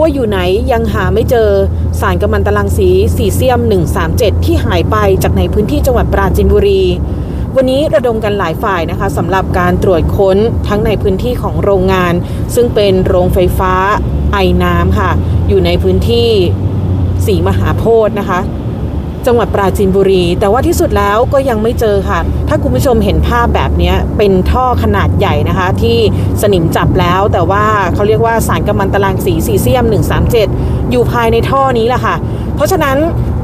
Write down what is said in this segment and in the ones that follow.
ว่าอยู่ไหนยังหาไม่เจอสารกัมมันตรังสีซีเซียม 137 ที่หายไปจากในพื้นที่จังหวัดปราจีนบุรี วันนี้ระดมกันหลายฝ่ายนะคะสำหรับการตรวจค้นทั้งในพื้นที่ของโรงงาน ซึ่งเป็นโรงไฟฟ้าไอน้ำค่ะ อยู่ในพื้นที่สีมหาโพธิ์นะคะ จังหวัดปราจีนบุรี แต่ว่าที่สุดแล้วก็ยังไม่เจอค่ะ ถ้าคุณผู้ชมเห็นภาพแบบนี้เป็นท่อขนาดใหญ่นะคะ ที่สนิมจับแล้วแต่ว่าเขาเรียกว่าสารกัมมันตรังสีซีเซียม 137 อยู่ภายในท่อนี้แหละค่ะ เพราะฉะนั้น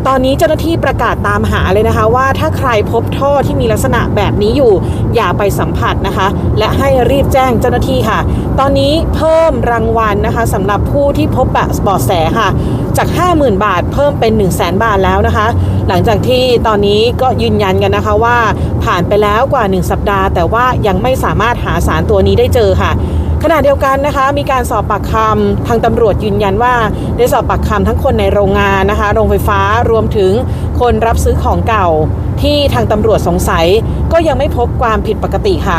ตอนนี้เจ้าหน้าที่ประกาศตามหาเลยนะคะ ว่าถ้าใครพบท่อที่มีลักษณะแบบนี้อยู่ อย่าไปสัมผัสนะคะ และให้รีบแจ้งเจ้าหน้าที่ค่ะ ตอนนี้เพิ่มรางวัลนะคะสำหรับผู้ที่พบเบาะแสค่ะ จาก 50,000 บาท เพิ่มเป็น 1 0 0 0 0แบาทแล้วนะคะ หลังจากที่ตอนนี้ก็ยืนยันกันนะคะว่าผ่านไปแล้วกว่า 1 สัปดาห์ แต่ว่ายังไม่สามารถหาสารตัวนี้ได้เจอค่ะขณะเดียวกันนะคะมีการสอบปากคำทางตำรวจยืนยันว่า ได้สอบปากคำทั้งคนในโรงงานนะคะโรงไฟฟ้ารวมถึงคนรับซื้อของเก่า ที่ทางตำรวจสงสัย ก็ยังไม่พบความผิดปกติค่ะ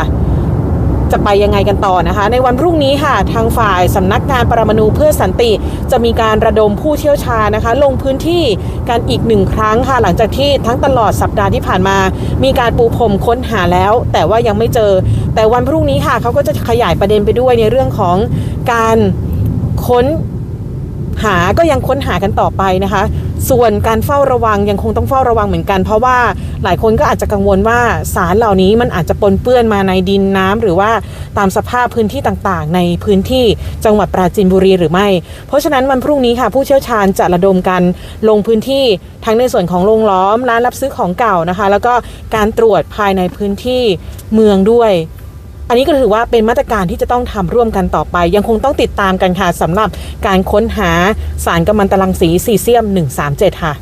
จะไปยังไงกันต่อนะคะ ในวันพรุ่งนี้ค่ะ ทางฝ่ายสำนักงานปรมาณูเพื่อสันติ จะมีการระดมผู้เชี่ยวชาญนะคะ ลงพื้นที่กันอีกหนึ่งครั้งค่ะ หลังจากที่ทั้งตลอดสัปดาห์ที่ผ่านมา มีการปูพรมค้นหาแล้ว แต่ว่ายังไม่เจอ แต่วันพรุ่งนี้ค่ะเขาก็จะขยายประเด็นไปด้วยในเรื่องของการค้นหาก็ยังค้นหากันต่อไปนะคะ ส่วนการเฝ้าระวังยังคงต้องเฝ้าระวังเหมือนกัน เพราะว่า หลายคนก็อาจจะกังวลว่าสารเหล่านี้มันอาจจะปนเปื้อนมาในดินน้ำหรือว่าตามสภาพพื้นที่ต่างๆ ในพื้นที่จังหวัดปราจีนบุรีหรือไม่ เพราะฉะนั้นวันพรุ่งนี้ค่ะ ผู้เชี่ยวชาญจะระดมกันลงพื้นที่ทั้งในส่วนของโรงล้อมร้านรับซื้อของเก่านะคะ แล้วก็การตรวจภายในพื้นที่เมืองด้วยอันนี้ก็ถือว่าเป็นมาตรการที่จะต้องทำร่วมกันต่อไป ยังคงต้องติดตามกันค่ะสำหรับการค้นหาสารกัมมันตรังสีซีเซียม 137 ค่ะ